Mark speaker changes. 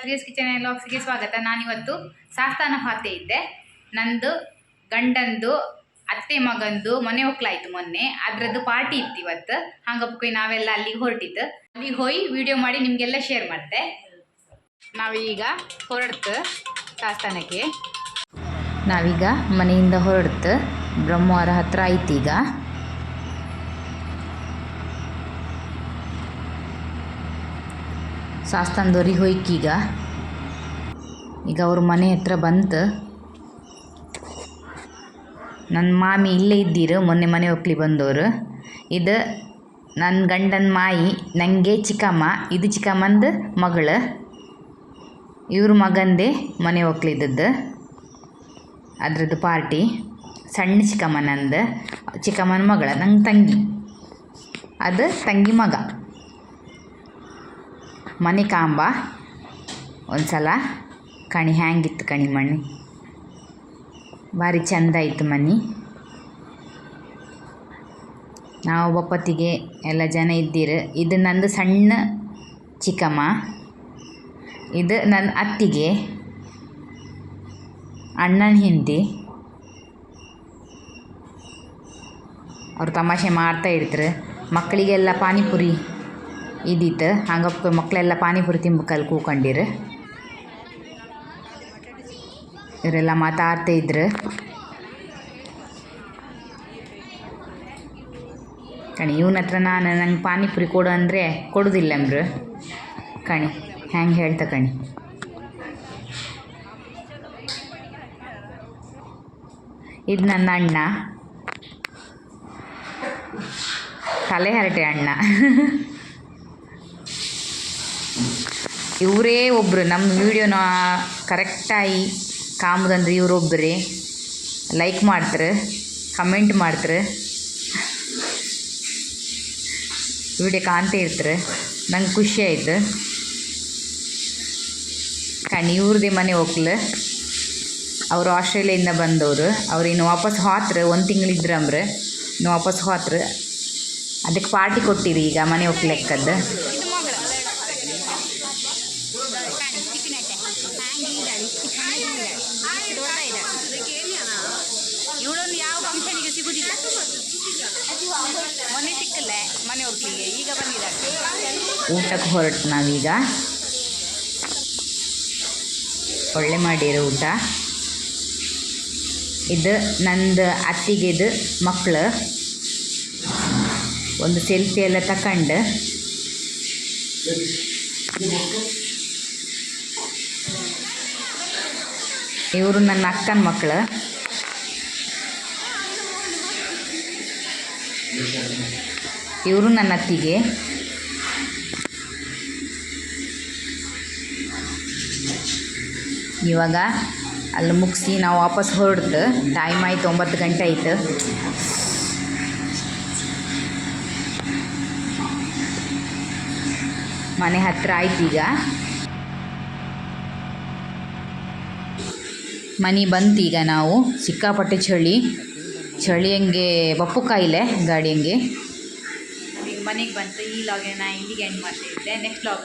Speaker 1: ಶ್ರೀಯಸ್ kitchen ಲಾಕ್ಸ್ಗೆ ಸ್ವಾಗತ. ನಾನಿವತ್ತು ಸಾಸ್ತಾನ ಖಾತೆ ಇದ್ದೆ. ನಂದು, ಗಂಡಂದು, ಅತ್ತೆ ಮಗಂದು ಮನೆ ಹೋಗ್ಲಾಯ್ತು ಮೊನ್ನೆ. ಅದ್ರದ್ದು ಪಾರ್ಟಿ ಇತ್ತು ಇವತ್ತು. ಹಂಗಪ್ಪ ನಾವೆಲ್ಲ ಅಲ್ಲಿಗೆ ಹೊರಟಿದ್ದು. ಅಲ್ಲಿಗೆ ಹೋಗಿ ವಿಡಿಯೋ ಮಾಡಿ ನಿಮಗೆಲ್ಲ ಶೇರ್ ಮಾಡ್ತೆ ನಾವೀಗ ಹೊರಡ್ತು ಸಾಸ್ತಾನಕ್ಕೆ. ನಾವೀಗ ಮನೆಯಿಂದ ಹೊರಡ್ತು. ಬ್ರಹ್ಮವಾರ ಹತ್ರ ಆಯ್ತೀಗ ಸಾಸ್ತಾನ್ದವ್ರಿಗೆ ಹೋಯ್ಕೀಗ. ಈಗ ಅವ್ರ ಮನೆ ಹತ್ರ ಬಂತು. ನನ್ನ ಮಾಮಿ ಇಲ್ಲೇ ಇದ್ದೀರು, ಮೊನ್ನೆ ಮನೆ ಒಕ್ಲಿ ಬಂದವರು ಇದು ನನ್ನ ಗಂಡನ ಮಾಯಿ ನನಗೆ ಚಿಕ್ಕಮ್ಮ, ಇದು ಚಿಕ್ಕಮ್ಮಂದು ಮಗಳು. ಇವ್ರ ಮಗಂದೇ ಮನೆ ಒಕ್ಲಿದ್ದದ್ದು ಅದ್ರದ್ದು ಪಾರ್ಟಿ. ಸಣ್ಣ ಚಿಕ್ಕಮ್ಮನಂದು ಚಿಕ್ಕಮ್ಮನ ಮಗಳ, ನಂಗೆ ತಂಗಿ. ಅದು ತಂಗಿ ಮಗ. ಮನೆ ಕಾಂಬ. ಒಂದು ಸಲ ಕಣಿ ಹ್ಯಾಂಗಿತ್ತು ಕಣಿ ಮಣಿ ಭಾರಿ ಚಂದ ಇತ್ತು ಮನೆ ನಾವು ಬಪ್ಪತ್ತಿಗೆ ಎಲ್ಲ ಜನ ಇದ್ದೀರ. ಇದು ನಂದು ಸಣ್ಣ ಚಿಕ್ಕಮ್ಮ. ಇದು ನನ್ನ ಅತ್ತಿಗೆ. ಅಣ್ಣನ ಹಿಂದಿ. ಅವ್ರು ತಮಾಷೆ ಮಾಡ್ತಾ ಇರ್ತಾರೆ. ಮಕ್ಕಳಿಗೆಲ್ಲ ಪಾನಿಪುರಿ. ಇದ್ದಿತ್ತು ಹಂಗಪ್ಪ ಮಕ್ಕಳೆಲ್ಲ ಪಾನಿಪುರಿ ತಿಂಬಕಲ್ಲಿ ಕೂಕೊಂಡಿರು. ಇವರೆಲ್ಲ ಮಾತಾಡ್ತಾ ಇದ್ರು. ಕಣಿ, ಇವನ ಹತ್ರ ನಾನು ನಂಗೆ ಪಾನಿಪುರಿ ಕೊಡು ಅಂದರೆ ಕೊಡೋದಿಲ್ಲ ಅಂದ್ರು. ಕಣಿ ಹೆಂಗೆ ಹೇಳ್ತಾ ಕಣಿ. ಇದು ನನ್ನ ಅಣ್ಣ. ತಲೆ ಹರಟೆ ಅಣ್ಣ. ಇವರೇ ಒಬ್ಬರು ನಮ್ಮ ವೀಡಿಯೋನ ಕರೆಕ್ಟಾಗಿ ಕಾಮದಂದ್ರೆ ಇವರೊಬ್ಬರೇ ಲೈಕ್ ಮಾಡ್ತಾರೆ ಕಮೆಂಟ್ ಮಾಡ್ತಾರೆ. ವಿಡಿಯೋ ಕಾಣ್ತಾ ಇರ್ತಾರೆ ನಂಗೆ ಖುಷಿ ಆಯಿತು. ಕಣಿ ಇವ್ರದ್ದೆ ಮನೆ ಹೋಗ್ಲು ಅವರು ಆಸ್ಟ್ರೇಲಿಯಿಂದ ಬಂದವರು. ಅವ್ರು ಇನ್ನು ವಾಪಸ್ ಹೋತ್ರ, ಒಂದು ತಿಂಗಳಿದ್ರಂಬ್ರೆ ಇನ್ನು ವಾಪಸ್ ಹೋತ್ರ. ಅದಕ್ಕೆ ಪಾರ್ಟಿ ಕೊಟ್ಟಿರಿ ಈಗ ಮನೆ ಹೋಗ್ಲೆಕ್ಕದ್ದು ಮನೆ ಈಗ ಬಂದಿದ್ದಾರೆ. ಊಟಕ್ಕೆ ಹೊರಟು ನಾವೀಗ. ಒಳ್ಳೆ ಮಾಡಿರೋ ಊಟ. ಇದು ನಂದು ಅತ್ತಿಗೆದು ಮಕ್ಕಳು ಒಂದು ಸೆಲ್ಫಿ ಎಲ್ಲ ತಕೊಂಡು. ಇವರು ನನ್ನ ಅಕ್ಕನ ಮಕ್ಕಳು ಇವರು ನನ್ನ ಅತ್ತಿಗೆ. ಇವಾಗ ಅಲ್ಲಿ ಮುಗಿಸಿ ನಾವು ವಾಪಸ್ ಹೊರಡ್ತು ಟೈಮ್ ಆಯ್ತು, ಒಂಬತ್ತು ಗಂಟೆ ಆಯ್ತು. ಮನೆ ಹತ್ತಿರ ಆಯ್ತು ಈಗ. ಮನೆ ಬಂತು ಈಗ ನಾವು, ಸಿಕ್ಕಾಪಟ್ಟೆ ಚಳಿ. ಚಳಿ ಹಂಗೆ ಬಪ್ಪು ಕಾಯಿಲೆ ಗಾಡಿಯಂಗೆ ಈಗ ಮನೆಗೆ ಬಂತು, ಈ ಲಾಗೆ ನಾ ಇಲ್ಲಿಗೆ ಎಂಡ್ ಮಾಡ್ತಿದ್ದೆ ನೆಕ್ಸ್ಟ್ ಲಾಗ್